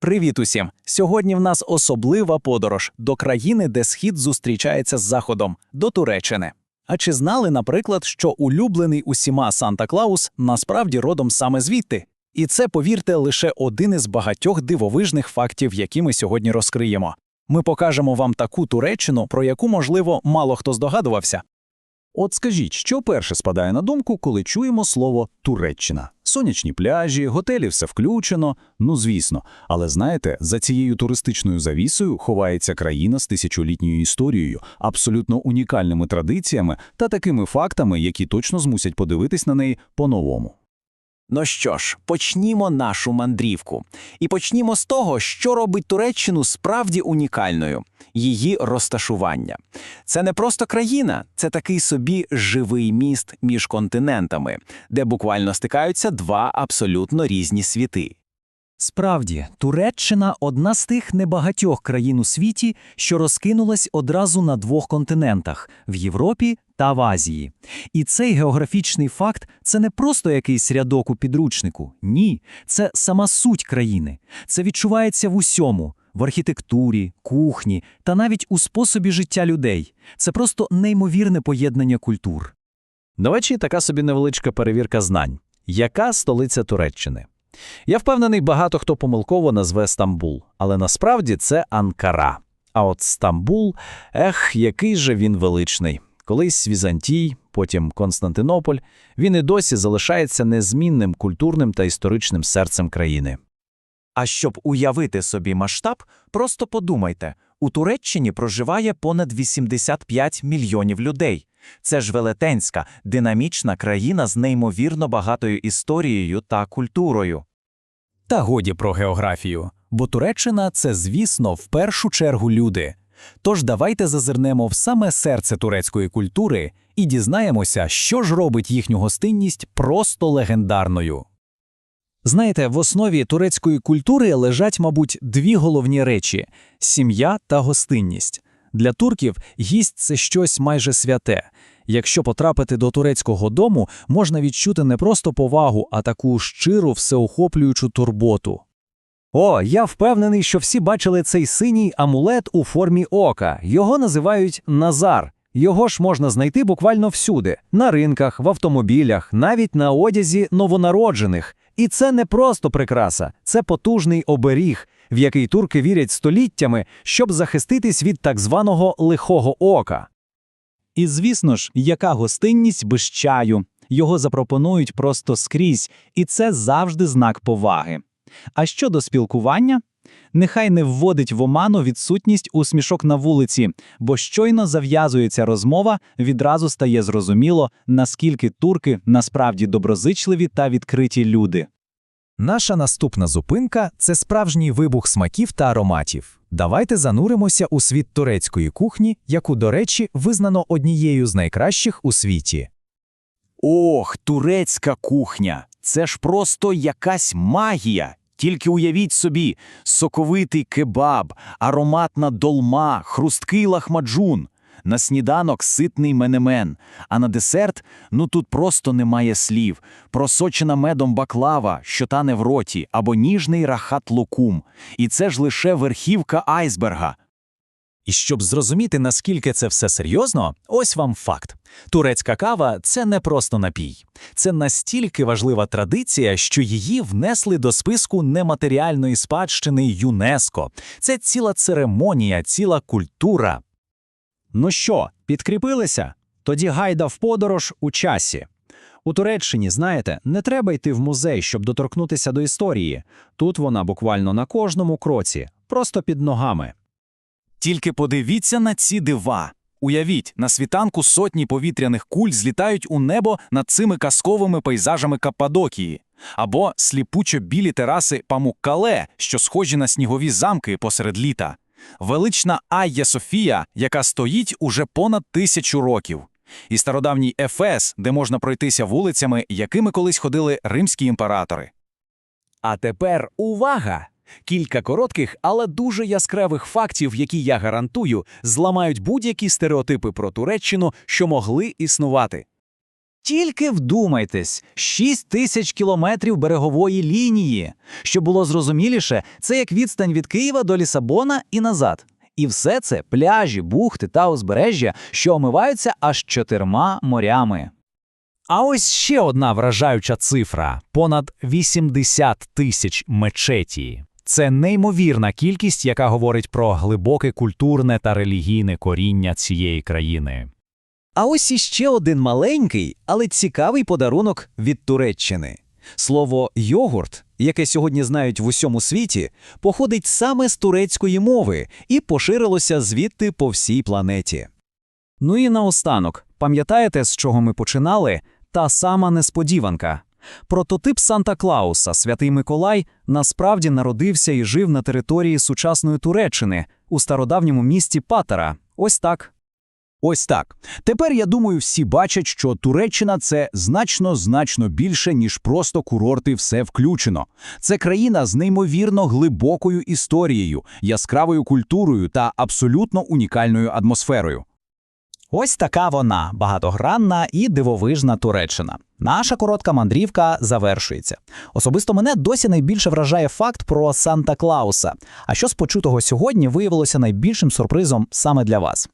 Привіт усім! Сьогодні в нас особлива подорож до країни, де схід зустрічається з заходом, до Туреччини. А чи знали, наприклад, що улюблений усіма Санта Клаус насправді родом саме звідти? І це, повірте, лише один із багатьох дивовижних фактів, які ми сьогодні розкриємо. Ми покажемо вам таку Туреччину, про яку, можливо, мало хто здогадувався. От скажіть, що перше спадає на думку, коли чуємо слово Туреччина? Сонячні пляжі, готелі, все включено. Ну, звісно. Але знаєте, за цією туристичною завісою ховається країна з тисячолітньою історією, абсолютно унікальними традиціями та такими фактами, які точно змусять подивитись на неї по-новому. Ну що ж, почнімо нашу мандрівку. І почнімо з того, що робить Туреччину справді унікальною її розташування. Це не просто країна, це такий собі живий міст між континентами, де буквально стикаються два абсолютно різні світи. Справді, Туреччина одна з тих небагатьох країн у світі, що розкинулась одразу на двох континентах в Європі та в Азії. І цей географічний факт це не просто якийсь рядок у підручнику. Ні, це сама суть країни. Це відчувається в усьому. В архітектурі, кухні та навіть у способі життя людей. Це просто неймовірне поєднання культур. До речі, така собі невеличка перевірка знань. Яка столиця Туреччини? Я впевнений, багато хто помилково назве Стамбул, але насправді це Анкара. А от Стамбул, ех, який же він величний. Колись Візантій, потім Константинополь, він і досі залишається незмінним культурним та історичним серцем країни. А щоб уявити собі масштаб, просто подумайте: у Туреччині проживає понад 85 мільйонів людей. Це ж велетенська, динамічна країна з неймовірно багатою історією та культурою. Та годі про географію, бо Туреччина це, звісно, в першу чергу люди. Тож давайте зазирнемо в саме серце турецької культури і дізнаємося, що ж робить їхню гостинність просто легендарною. Знаєте, в основі турецької культури лежать, мабуть, дві головні речі сім'я та гостинність. Для турків гість це щось майже святе. Якщо потрапити до турецького дому, можна відчути не просто повагу, а таку щиру, всеохоплюючу турботу. О, я впевнений, що всі бачили цей синій амулет у формі ока. Його називають Назар. Його ж можна знайти буквально всюди: на ринках, в автомобілях, навіть на одязі новонароджених. І це не просто прикраса, це потужний оберіг, в який турки вірять століттями, щоб захиститись від так званого лихого ока. І звісно ж, яка гостинність без чаю. Його запропонують просто скрізь, і це завжди знак поваги. А щодо спілкування, нехай не вводить в оману відсутність усмішок на вулиці, бо щойно зав'язується розмова, відразу стає зрозуміло, наскільки турки насправді доброзичливі та відкриті люди. Наша наступна зупинка це справжній вибух смаків та ароматів. Давайте зануримося у світ турецької кухні, яку, до речі, визнано однією з найкращих у світі. Ох, турецька кухня! Це ж просто якась магія. Тільки уявіть собі, соковитий кебаб, ароматна долма, хрусткий лахмаджун. На сніданок ситний менемен, а на десерт ну тут просто немає слів. Просочена медом баклава, що тане в роті, або ніжний рахат лукум. І це ж лише верхівка айсберга. І щоб зрозуміти, наскільки це все серйозно, ось вам факт: турецька кава це не просто напій, це настільки важлива традиція, що її внесли до списку нематеріальної спадщини ЮНЕСКО. Це ціла церемонія, ціла культура. Ну що, підкріпилися? Тоді гайда в подорож у часі. У Туреччині, знаєте, не треба йти в музей, щоб доторкнутися до історії. Тут вона буквально на кожному кроці, просто під ногами. Тільки подивіться на ці дива. Уявіть, на світанку сотні повітряних куль злітають у небо над цими казковими пейзажами Каппадокії, або сліпучо білі тераси Памуккале, що схожі на снігові замки посеред літа, велична Айя Софія, яка стоїть уже понад тисячу років, і стародавній Ефес, де можна пройтися вулицями, якими колись ходили римські імператори. А тепер увага! Кілька коротких, але дуже яскравих фактів, які я гарантую, зламають будь-які стереотипи про Туреччину, що могли існувати. Тільки вдумайтесь, 6 тисяч кілометрів берегової лінії. Щоб було зрозуміліше, це як відстань від Києва до Лісабона і назад. І все це пляжі, бухти та узбережжя, що омиваються аж чотирма морями. А ось ще одна вражаюча цифра – понад 80 тисяч мечеті. Це неймовірна кількість, яка говорить про глибоке культурне та релігійне коріння цієї країни. А ось іще один маленький, але цікавий подарунок від Туреччини. Слово йогурт, яке сьогодні знають в усьому світі, походить саме з турецької мови і поширилося звідти по всій планеті. Ну і наостанок, пам'ятаєте, з чого ми починали? Та сама несподіванка. Прототип Санта-Клауса, святий Миколай, насправді народився і жив на території сучасної Туреччини у стародавньому місті Патара. Ось так. Ось так. Тепер, я думаю, всі бачать, що Туреччина – це значно-значно більше, ніж просто курорти все включено. Це країна з неймовірно глибокою історією, яскравою культурою та абсолютно унікальною атмосферою. Ось така вона, багатогранна і дивовижна Туреччина. Наша коротка мандрівка завершується. Особисто мене досі найбільше вражає факт про Санта Клауса. А що з почутого сьогодні виявилося найбільшим сюрпризом саме для вас?